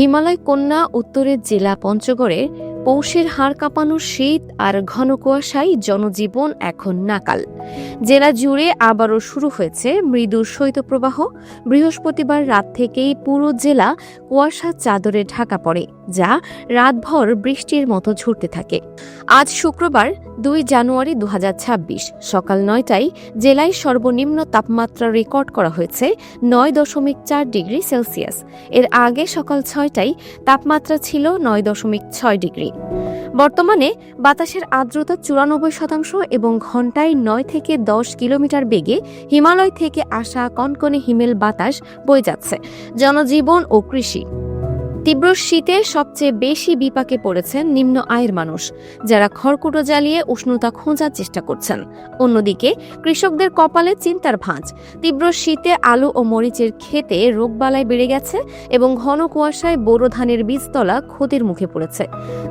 হিমালয় কন্যা উত্তরের জেলা পঞ্চগড়ের পৌষের হাড় কাঁপানো শীত আর ঘন কুয়াশায় জনজীবন এখন নাকাল। জেলা জুড়ে আবারও শুরু হয়েছে মৃদু শৈতপ্রবাহ বৃহস্পতিবার রাত থেকেই পুরো জেলা কুয়াশা চাদরে ঢাকা পড়ে। যা রাতভর বৃষ্টির মতো ঝরতে থাকে। আজ শুক্রবার দুই জানুয়ারি দু হাজার ছাব্বিশ সকাল নয়টায় জেলায় সর্বনিম্ন তাপমাত্রা রেকর্ড করা হয়েছে নয় দশমিক চার ডিগ্রি সেলসিয়াস। এর আগে সকাল ছয়টায় তাপমাত্রা ছিল নয় দশমিক ছয় ডিগ্রি। বর্তমানে বাতাসের আর্দ্রতা চুরানব্বই শতাংশ এবং ঘন্টায় নয় থেকে দশ কিলোমিটার বেগে হিমালয় থেকে আসা কনকনে হিমেল বাতাস বয়ে যাচ্ছে। জনজীবন ও কৃষি তীব্র শীতে সবচেয়ে বেশি বিপাকে পড়েছেন নিম্ন আয়ের মানুষ, যারা খড়কুটো জ্বালিয়ে উষ্ণতা খোঁজার চেষ্টা করছেন। অন্যদিকে, কৃষকদের কপালে চিন্তার ভাঁজ। তীব্র শীতে আলু ও মরিচের খেতে রোগবালাই বেড়ে গেছে এবং ঘন কুয়াশায় বোরো ধানের বীজতলা ক্ষতির মুখে পড়েছে।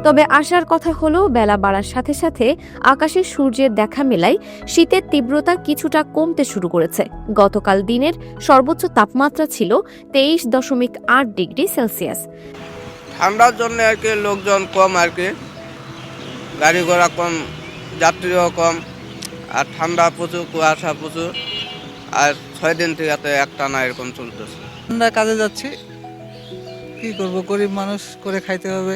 তবে আশার কথা হলো বেলা বাড়ার সাথে সাথে আকাশে সূর্যের দেখা মেলায় শীতের তীব্রতা কিছুটা কমতে শুরু করেছে। গতকাল দিনের সর্বোচ্চ তাপমাত্রা ছিল তেইশ দশমিক আট ডিগ্রি সেলসিয়াস। ঠান্ডার জন্য আর কি লোকজন কম আর কি। গাড়ি ঘোড়া কম যাত্রীও কম আর ঠান্ডা প্রচুর কুয়াশা প্রচুর। আর ছয় দিন থেকে তো একটানা এরকম চলতেছে। ঠান্ডা কাজে যাচ্ছি। কি করব? গরিব মানুষ করে খাইতে হবে।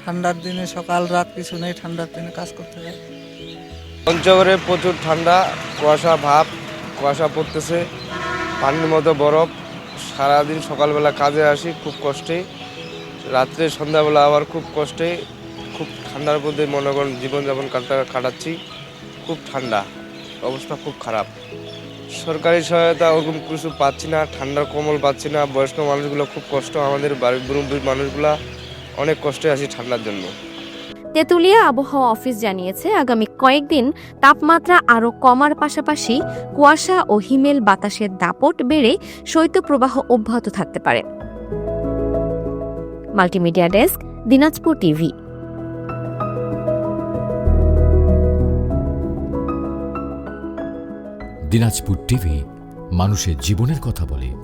ঠান্ডার দিনে সকাল রাত কিছু নেই ঠান্ডার দিনে কাজ করতে হবে পঞ্চগড়ে প্রচুর ঠান্ডা কুয়াশা ভাব কুয়াশা পড়তেছে। পানির মতো বরফ। সারাদিন সকালবেলা কাজে আসি, খুব কষ্টে। রাত্রে সন্ধ্যাবেলা আবার খুব কষ্টে, খুব ঠান্ডার মধ্যে মনে করেন জীবনযাপন কাটা, কাটাচ্ছি। খুব ঠান্ডা, অবস্থা খুব খারাপ। সরকারি সহায়তা ওরকম কিছু পাচ্ছি না, ঠান্ডার কমল পাচ্ছি না, বয়স্ক মানুষগুলো খুব কষ্ট, আমাদের বাড়ির মানুষগুলা অনেক কষ্টে আছি ঠান্ডার জন্য। তেঁতুলিয়া আবহাওয়া অফিস জানিয়েছে, আগামী কয়েকদিন তাপমাত্রা আরও কমার পাশাপাশি কুয়াশা ও হিমেল বাতাসের দাপট বেড়ে শৈত্যপ্রবাহ অব্যাহত থাকতে পারে। Multimedia desk, Dinajpur TV. Dinajpur TV, মানুষের জীবনের কথা বলে।